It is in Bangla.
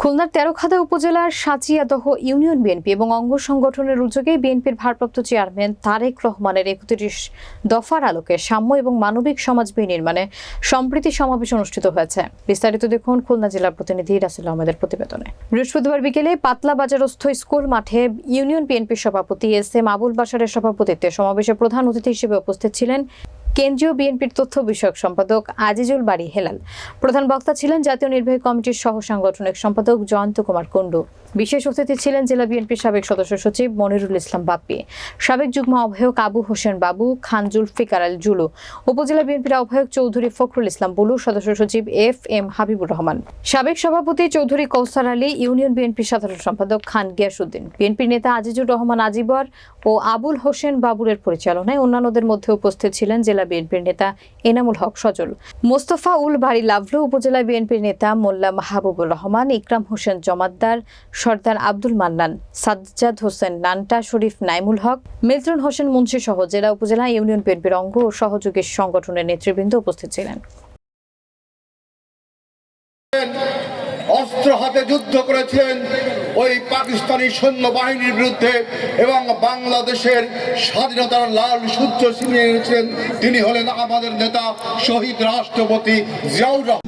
খুলনার তেরোখাদা উপজেলার সাচিয়াদহ ইউনিয়ন বিএনপি এবং অঙ্গ সংগঠনের উদ্যোগে বিএনপির ভারপ্রাপ্ত চেয়ারম্যান তারেক রহমানের একত্রিশ দফার আলোকে সাম্য এবং মানবিক সমাজ বিনির্মাণে সম্প্রীতি সমাবেশ অনুষ্ঠিত হয়েছে। বিস্তারিত দেখুন খুলনা জেলার প্রতিনিধি রাসেল আহমেদের প্রতিবেদনে। বৃহস্পতিবার বিকেলে পাতলা বাজারস্থ স্কুল মাঠে ইউনিয়ন বিএনপির সভাপতি এস এম আবুল বাসারের সভাপতিত্বে সমাবেশে প্রধান অতিথি হিসেবে উপস্থিত ছিলেন কেন্দ্রীয় বিএনপির তথ্য বিষয়ক সম্পাদক আজিজুল বাড়ি হেলাল। প্রধান বক্তা ছিলেন জাতীয় নির্বাহী কমিটির সহ সাংগঠনিক সম্পাদক জয়ন্ত কুমার কুণ্ডু। বিশেষ অতিথি ছিলেন জেলা বিএনপির সাবেক সদস্য সচিব মনিরুল ইসলাম বাপ্পি। সাবেক যুগ্ম আহ্বায়ক আবু হোসেন বাবু, খান জুলফিকার আল জুলু। উপজেলা বিএনপির আহ্বায়ক চৌধুরী ফখরুল ইসলাম বুলু, সদস্য সচিব এফ এম হাবিবুর রহমান। সাবেক সভাপতি চৌধুরী কৌসার আলী, ইউনিয়ন বিএনপির সাধারণ সম্পাদক খান গিয়াসুদ্দিন বিএনপির নেতা আজিজুর রহমান আজিবর ও আবুল হোসেন বাবুরের পরিচালনায় অন্যান্যদের মধ্যে উপস্থিত ছিলেন জেলা বিএনপির নেতা এনামুল হক সজল। মোস্তফা উল বাড়ি লাভলু উপজেলা বিএনপির নেতা মোল্লা মাহবুবুর রহমান, ইকরাম হোসেন জমাদ্দার, সর্দার আব্দুল মান্নান, সাজ্জাদ হোসেন নান্টা, শরীফ নাইমুল হক মিল্টন হোসেন মুন্সি সহ জেলা উপজেলা ইউনিয়ন বিএনপির অঙ্গ ও সহযোগী সংগঠনের নেতৃবৃন্দ উপস্থিত ছিলেন। অস্ত্র হাতে যুদ্ধ করেছেন ওই পাকিস্তানি সৈন্যবাহিনীর বিরুদ্ধে এবং বাংলাদেশের স্বাধীনতার লাল সূত্র ছিনিয়ে নিয়েছেন তিনি হলেন আমাদের নেতা, শহীদ রাষ্ট্রপতি জিয়াউর রহমান।